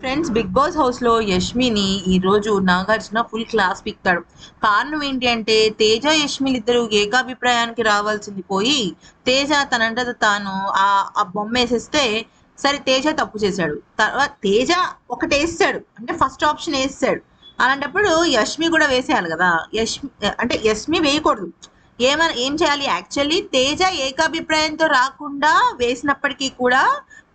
Friends big boss హౌస్లో యష్మిని ఈ రోజు నాగార్జున ఫుల్ క్లాస్ పిక్తాడు కారణం ఏంటి అంటే తేజ యష్మిలు ఇద్దరు ఏకాభిప్రాయానికి రావాల్సింది పోయి తేజ తనంటది తాను ఆ ఆ బొమ్మ వేసేస్తే సరే తేజ తప్పు చేశాడు. తర్వాత తేజ ఒకటి వేసాడు అంటే ఫస్ట్ ఆప్షన్ వేసాడు అలాంటప్పుడు యష్మి కూడా వేసేయాలి కదా. యష్మి అంటే యష్మి వేయకూడదు. ఏమని ఏం చేయాలి? యాక్చువల్లీ తేజ ఏకాభిప్రాయంతో రాకుండా వేసినప్పటికీ కూడా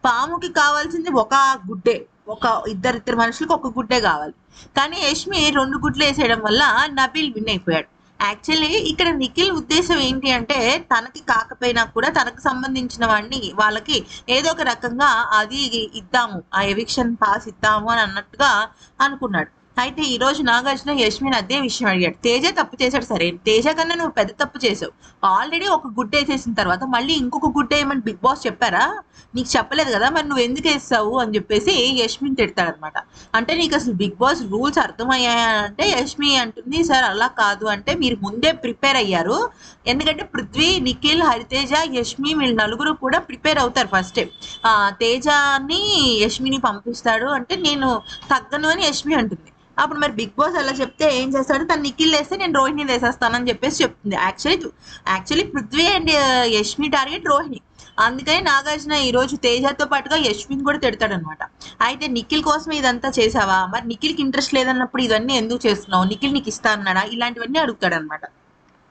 పాముకి కావాల్సింది ఒక గుడ్డే. ఒక ఇద్దరు ఇద్దరు మనుషులకు ఒక గుడ్డే కావాలి. కానీ యష్మి రెండు గుడ్లు వేసేయడం వల్ల నబీల్ విన్ అయిపోయాడు. యాక్చువల్లీ ఇక్కడ నిఖిల్ ఉద్దేశం ఏంటి అంటే తనకి కాకపోయినా కూడా తనకు సంబంధించిన వాడిని వాళ్ళకి ఏదో ఒక రకంగా అది ఇద్దాము ఆ ఎవిక్షన్ పాస్ ఇద్దాము అని అన్నట్టుగా అనుకున్నాడు. అయితే ఈ రోజు నాగార్జున యష్మిని అదే విషయం అడిగాడు. తేజ తప్పు చేశాడు సరే. తేజ కన్నా నువ్వు పెద్ద తప్పు చేసావు ఆల్రెడీ ఒక గుడ్డ వేసేసిన తర్వాత మళ్ళీ ఇంకొక గుడ్డ వేయమని బిగ్ బాస్ చెప్పారా? నీకు చెప్పలేదు కదా మరి నువ్వు ఎందుకు వేస్తావు అని చెప్పేసి యష్మిని తిడతాడనమాట అంటే నీకు అసలు బిగ్ బాస్ రూల్స్ అర్థమయ్యాయంటే యశ్మి యష్మి అంటుంది సార్ అలా కాదు. అంటే మీరు ముందే ప్రిపేర్ అయ్యారు. ఎందుకంటే పృథ్వీ నిఖిల్ హరితేజ యష్మి వీళ్ళు నలుగురు కూడా ప్రిపేర్ అవుతారు ఫస్ట్. తేజని యష్మిని పంపిస్తాడు అంటే నేను తగ్గను అని యష్మి అంటుంది. అప్పుడు మరి బిగ్ బాస్ అలా చెప్తే ఏం చేస్తాడు? తను నిఖిల్ వేస్తే నేను రోహిణి వేసేస్తానని చెప్పేసి చెప్తుంది. Actually actually Prithvi and Yashmi target Rohini. అందుకని నాగార్జున ఈ రోజు తేజతో పాటుగా యష్మిని కూడా తిడతాడు అనమాట అయితే నిఖిల్ కోసం ఇదంతా చేసావా? మరి నిఖిల్కి ఇంట్రెస్ట్ లేదన్నప్పుడు ఇవన్నీ ఎందుకు చేస్తున్నావు? నిఖిల్ నీకు ఇస్తా అన్నాడా ఇలాంటివన్నీ అడుగుతాడు అనమాట